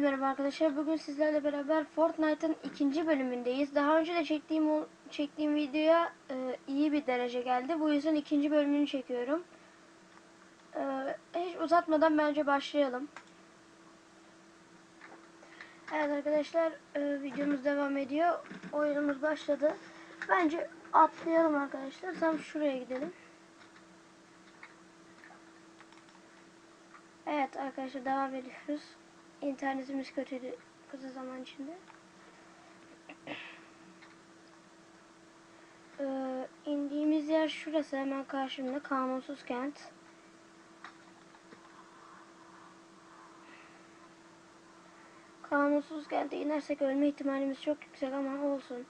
merhaba arkadaşlar. Bugün sizlerle beraber Fortnite'ın ikinci bölümündeyiz. Daha önce de çektiğim çektiğim videoya e, iyi bir derece geldi. Bu yüzden ikinci bölümünü çekiyorum. E, hiç uzatmadan bence başlayalım. Evet arkadaşlar e, videomuz devam ediyor. Oyunumuz başladı. Bence atlayalım arkadaşlar. Tam şuraya gidelim. Evet arkadaşlar devam ediyoruz. İnternetimiz kötüydü kısa zaman içinde. Ee, indiğimiz yer şurası hemen karşımda kanunsuz kent. Kanunsuz kente inersek ölme ihtimalimiz çok yüksek ama olsun.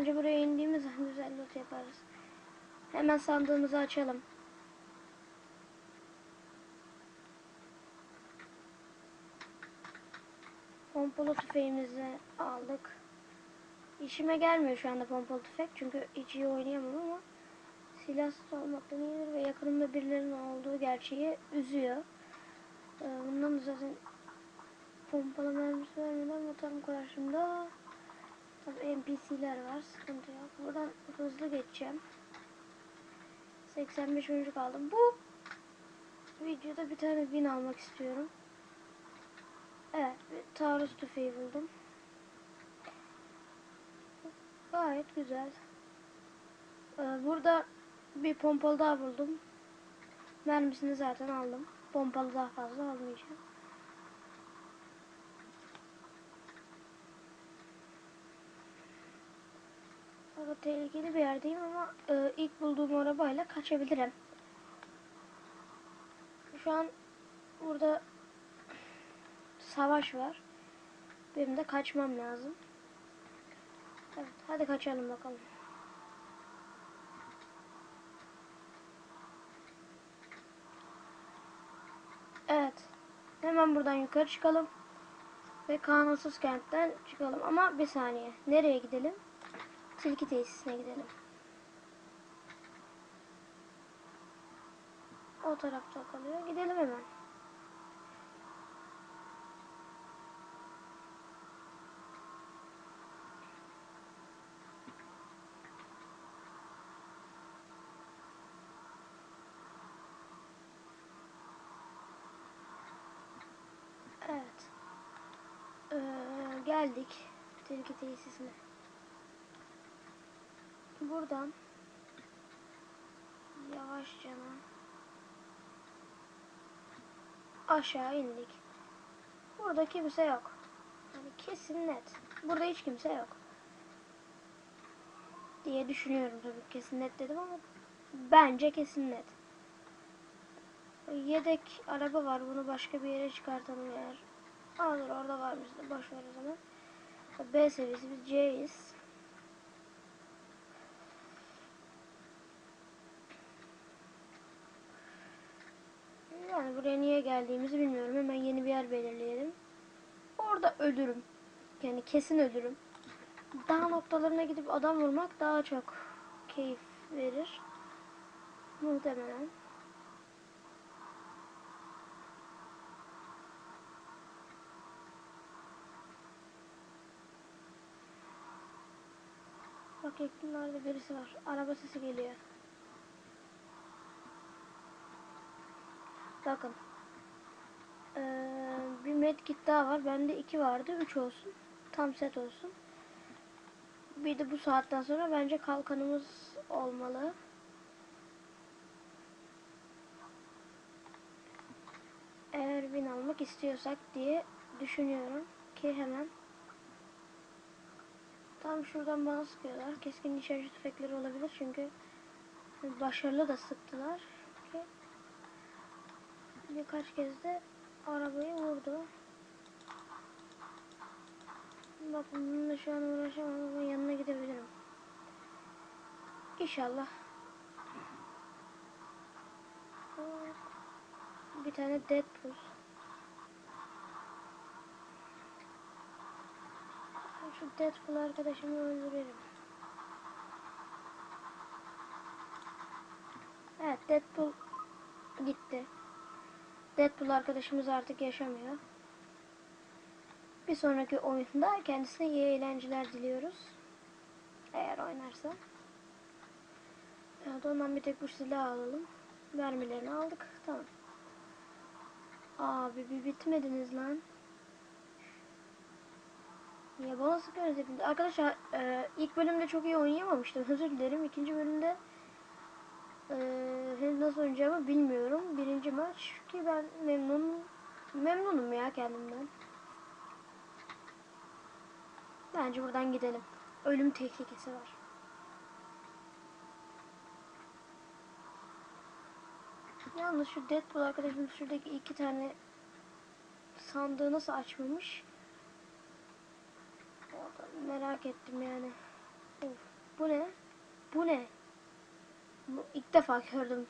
Bence buraya indiğimiz zaman güzel loot yaparız. Hemen sandığımızı açalım. Pompalı tüfeğimizi aldık. İşime gelmiyor şu anda pompalı tüfek çünkü hiç iyi oynayamam ama silahsız olmaktan iyidir ve yakınımda birilerinin olduğu gerçeği üzüyor. Ee, bundan da zaten pompalı mermisi vermeden motorum karşımda. Tabii NPC'ler var. Sıkıntı yok. Buradan hızlı geçeceğim. 85 oyuncu kaldım. Bu videoda bir tane win almak istiyorum. Evet. Bir taarruz tüfeği buldum. Gayet güzel. Ee, burada bir pompalı daha buldum. Mermisini zaten aldım. Pompalı daha fazla almayacağım. Ama tehlikeli bir yerdeyim ama e, ilk bulduğum arabayla kaçabilirim. Şu an burada savaş var. Benim de kaçmam lazım. Evet, hadi kaçalım bakalım. Evet. Hemen buradan yukarı çıkalım. Ve kanunsuz kentten çıkalım. Ama bir saniye. Nereye gidelim? Tilki tesisine gidelim. O tarafta kalıyor. Gidelim hemen. Evet. Ee, geldik tilki tesisine. Buradan yavaşça aşağı indik. Burada kimse yok. Yani kesin net. Burada hiç kimse yok. Diye düşünüyorum tabii kesin net dedim ama bence kesin net. Yedek araba var. Bunu başka bir yere çıkartalım eğer. Aa orada var bizde. Boş ver o zaman. B seviyesi biz C'yiz. Buraya niye geldiğimizi bilmiyorum. Hemen yeni bir yer belirleyelim. Orada ölürüm. Yani kesin ölürüm. Dağ noktalarına gidip adam vurmak daha çok keyif verir. Muhtemelen. Bak yakınlarda birisi var. Araba sesi geliyor. Bakın. Ee, bir medkit daha var. Bende iki vardı. Üç olsun. Tam set olsun. Bir de bu saatten sonra bence kalkanımız olmalı. Eğer bin almak istiyorsak diye düşünüyorum ki hemen tam şuradan bana sıkıyorlar. Keskin nişancı tüfekleri olabilir çünkü başarılı da sıktılar. Ki birkaç kez de arabayı vurdu. Bakın bununla şu an uğraşamam ama yanına gidebilirim. İnşallah. Bir tane Deadpool. Şu Deadpool arkadaşımı öldürelim. Evet Deadpool gitti. Deadpool arkadaşımız artık yaşamıyor. Bir sonraki oyunda kendisine iyi eğlenceler diliyoruz. Eğer oynarsa. Evet ondan bir tek bu silahı alalım. Mermilerini aldık. Tamam. Abi bir bitmediniz lan. Niye bana sıkıyorsunuz hepiniz? Arkadaşlar e, ilk bölümde çok iyi oynayamamıştım. Özür dilerim. İkinci bölümde e, nasıl oynayacağımı bilmiyorum. Birinci maç ki ben memnun memnunum ya kendimden. Bence buradan gidelim. Ölüm tehlikesi var. Yalnız şu Deadpool arkadaşım şuradaki iki tane sandığı nasıl açmamış? Merak ettim yani. Of, bu ne? Bu ne? Bu ilk defa gördüm.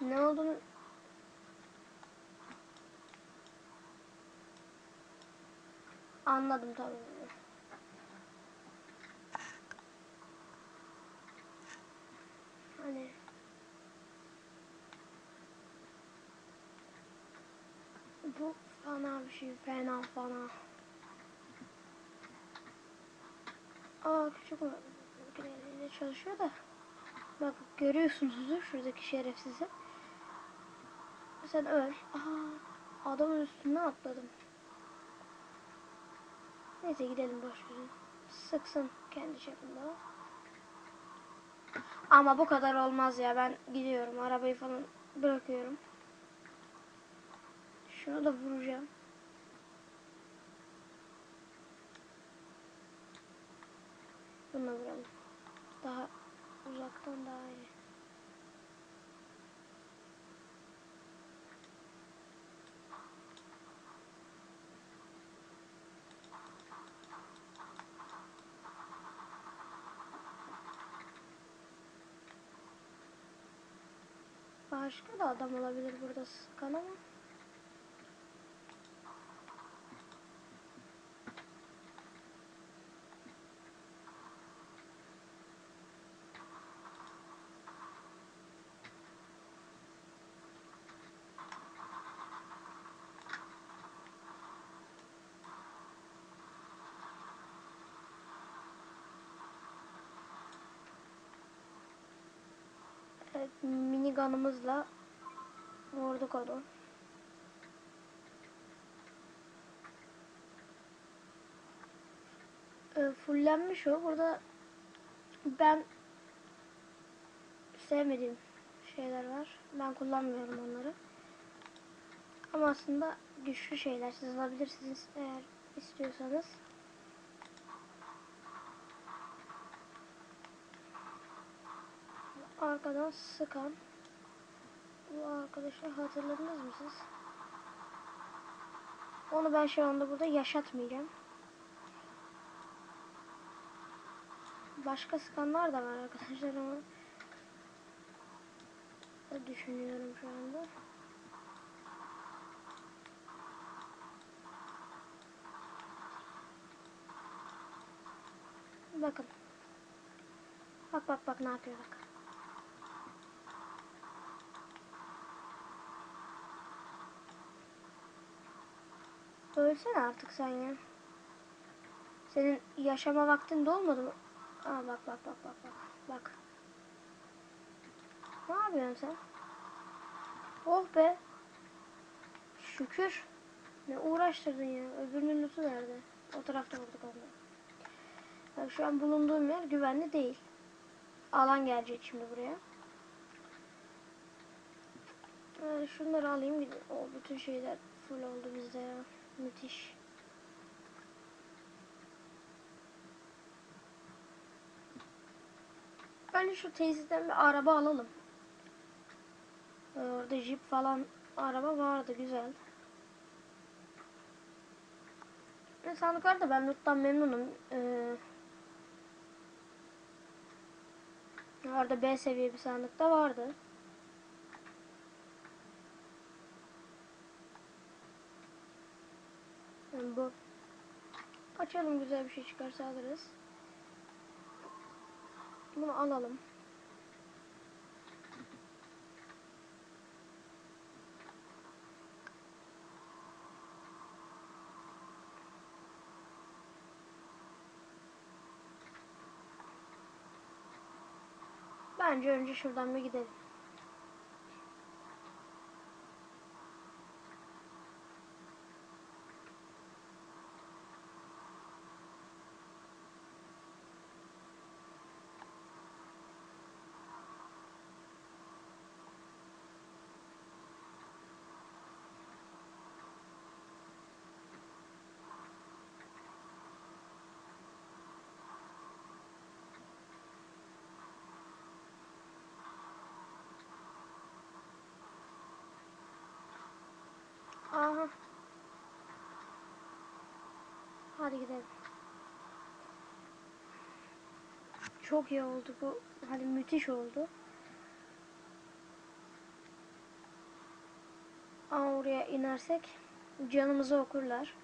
Ne olduğunu anladım tabii. Hani bu fena bir şey fena fena. Aa küçük makineyle çalışıyor da. Bak görüyorsunuzdur şuradaki şerefsizi. Sen öl. Aa adamın üstüne atladım. Neyse gidelim boş verin. Sıksın kendi çapında. Ama bu kadar olmaz ya. Ben gidiyorum. Arabayı falan bırakıyorum. Şunu da vuracağım. Bununla vuralım. Daha uzaktan daha iyi. Başka da adam olabilir burada sıkan ama. Evet, minigun'ımızla vurduk onu. E, fullenmiş o. Burada ben sevmediğim şeyler var. Ben kullanmıyorum onları. Ama aslında güçlü şeyler. Siz alabilirsiniz eğer istiyorsanız. arkadan sıkan bu arkadaşı hatırladınız mı siz? Onu ben şu anda burada yaşatmayacağım. Başka sıkanlar da var arkadaşlar ama düşünüyorum şu anda. Bakın. Bak bak bak ne yapıyor bak. Ölsene artık sen ya. Senin yaşama vaktin dolmadı mı? Aa bak bak bak bak bak. Bak. Ne yapıyorsun sen? Oh be. Şükür. Ne uğraştırdın ya. Öbürünün lütfu nerede? O tarafta vurduk onu. Bak şu an bulunduğum yer güvenli değil. Alan gelecek şimdi buraya. Yani şunları alayım. O bütün şeyler full oldu bizde ya. Müthiş. Bence şu tesisten bir araba alalım. Orada jip falan araba vardı güzel. Ve sandıklarda ben loot'tan memnunum. Ee, orada B seviye bir sandıkta vardı. Bu Açalım güzel bir şey çıkarsa alırız. Bunu alalım. Bence önce şuradan bir gidelim. Aha. Hadi gidelim. Çok iyi oldu bu. Hani müthiş oldu. Ama oraya inersek canımızı okurlar.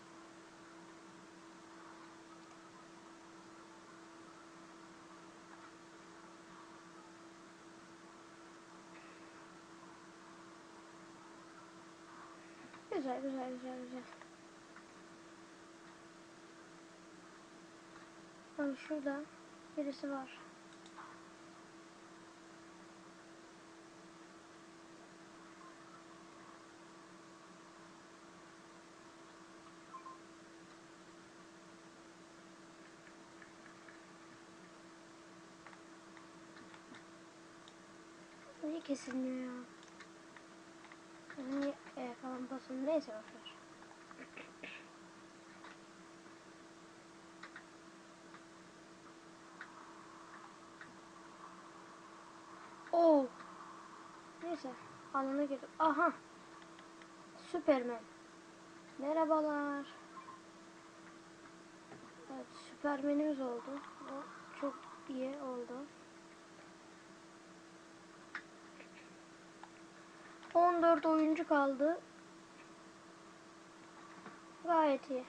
Güzel güzel güzel güzel. Bak şurada birisi var. Niye kesilmiyor ya? Niye e, falan basın neyse bakar. Oo. Neyse alana girdim. Aha. Süpermen. Merhabalar. Evet süpermenimiz oldu. O çok iyi oldu. 14 oyuncu kaldı. Gayet iyi.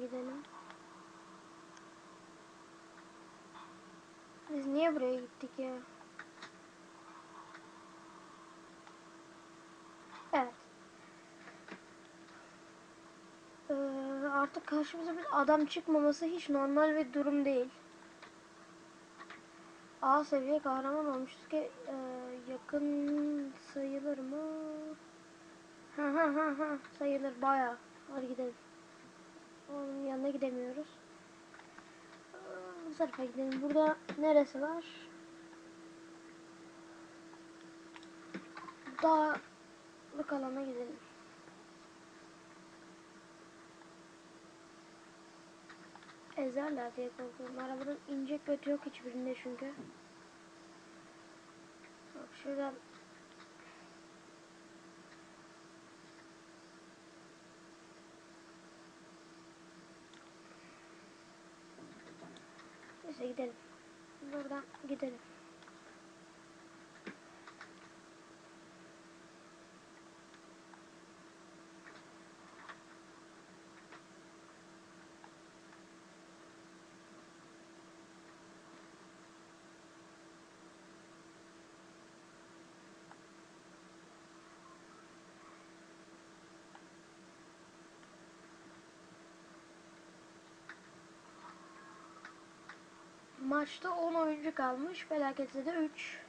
Gidelim. Biz niye buraya gittik ya? Evet. Ee, artık karşımıza bir adam çıkmaması hiç normal bir durum değil. A seviye kahraman olmuşuz ki e, yakın sayılır mı? Ha ha ha ha sayılır bayağı. Hadi gidelim. Onun yanına gidemiyoruz. Bu tarafa gidelim. Burada neresi var? Dağlık alana gidelim. Ezerler diye korkuyorum. Arabanın ince kötü yok hiçbirinde çünkü. Bak şuradan gidelim. Buradan gidelim. Maçta 10 oyuncu kalmış. Felaketse de 3.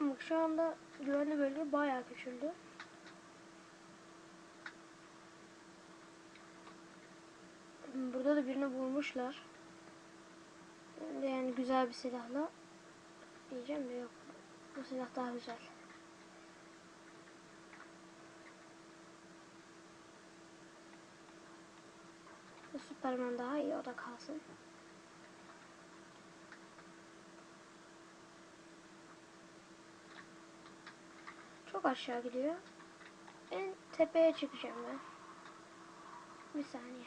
Bak şu anda güvenli bölge bayağı küçüldü. Burada da birini de Yani güzel bir silahla. Diyeceğim de yok. Bu silah daha güzel. Superman daha iyi o da kalsın. Çok aşağı gidiyor. En tepeye çıkacağım ben. Bir saniye.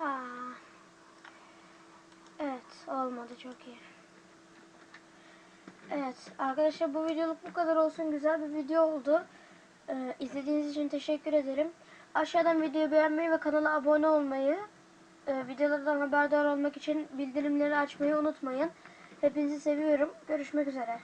Aa. Evet, olmadı çok iyi. Evet, arkadaşlar bu videoluk bu kadar olsun. Güzel bir video oldu. Ee, izlediğiniz için teşekkür ederim. Aşağıdan videoyu beğenmeyi ve kanala abone olmayı, e, videolardan haberdar olmak için bildirimleri açmayı unutmayın. Hepinizi seviyorum. Görüşmek üzere.